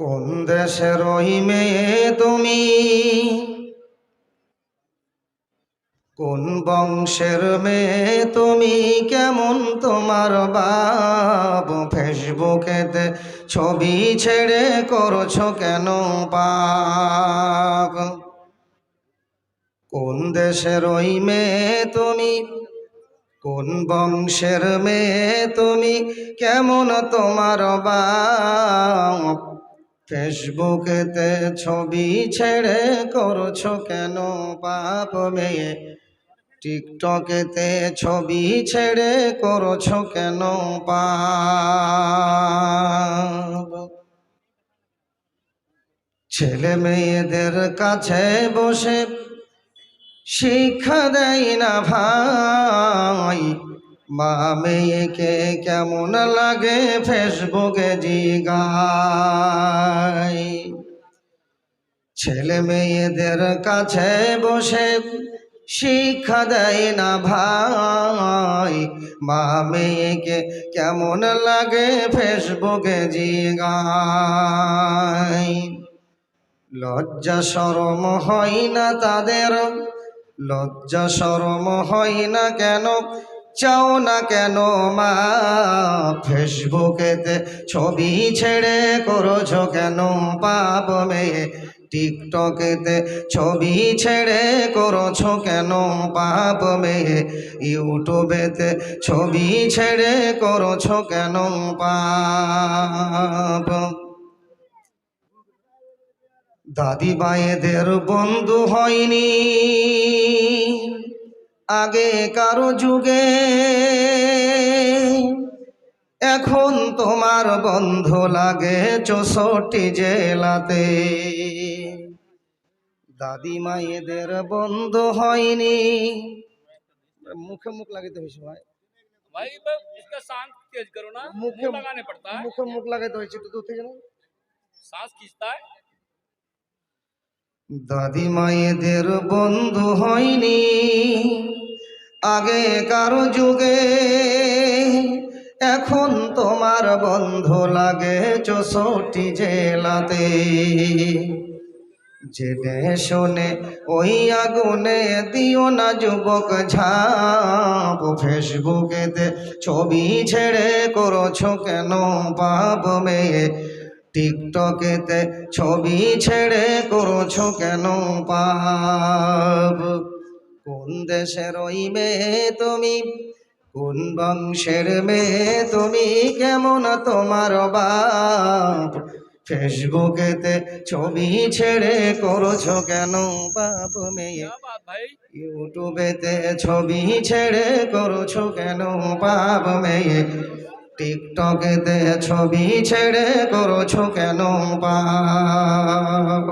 কোন দেশের ওই মেয়ে তুমি? কোন বংশের মেয়ে তুমি? কেমন তোমার বাপ? ফেসবুকেতে ছবি ছেড়ে করছ কেন পাপ? কোন দেশের ওই মেয়ে তুমি? কোন বংশের মেয়ে তুমি? কেমন তোমার বাপ? ফেসবুকেতে ছবি ছেড়ে করছ কেন? পাপ মেয়ে। টিকটকেতে ছবি ছেড়ে করছ কেন? পাপ। ছেলে মেয়েদের কাছে বসে শিক্ষা দেয় না ভাই। মা মেয়েকে কেমন লাগে ফেসবুকে জিগাই। ছেলে মেয়েদের কাছে বসে শিক্ষা দেয় না ভাই। মা মেয়েকে কেমন লাগে ফেসবুকে জিগাই। লজ্জা সরম হয় না তাদের, লজ্জা সরম হয় না কেন? চাও না কেন মা? ফেসবুকেতে ছবি ছেড়ে করছ কেন পাপ মেয়ে? টিকটকেতে ছবি ছেড়ে করছ কেন পাপ মেয়ে? ইউটিউবেতে ছবি ছেড়ে করছ কেন পাপ? দাদি মায়েদের বন্ধু হয়নি। আগে কারও যুগে। এখন তোমার বন্ধ লাগে চৌষট্টি জেলাতে। দাদি মায়েদের বন্ধ হয়নি। মুখে মুখ লাগাইতে হয়েছে ভাই। মুখে মুখ দাদি মায়েদের বন্ধু হয়নি। আগে কারও যুগে এখন তোমার বন্ধ লাগে চৌষট্টি জেলাতে। জেনে শোনে ওই আগুনে দিও না যুবক ঝাপ, ফেসবুকেতে ছবি ছেড়ে করছ কেন পাপ মেয়ে? টিকটকেতে ছবি ছেড়ে করছ কেন পাপ? কোন দেশের ওই মেয়ে তুমি? কোন বংশের মেয়ে তুমি? কেমন তোমার বাপ? ফেসবুকেতে ছবি ছেড়ে করছ কেন বাপ মেয়ে? ইউটিউবেতে ছবি ছেড়ে করছ কেন বাপ মেয়ে? টিকটকেতে ছবি ছেড়ে করছ কেন বাপ?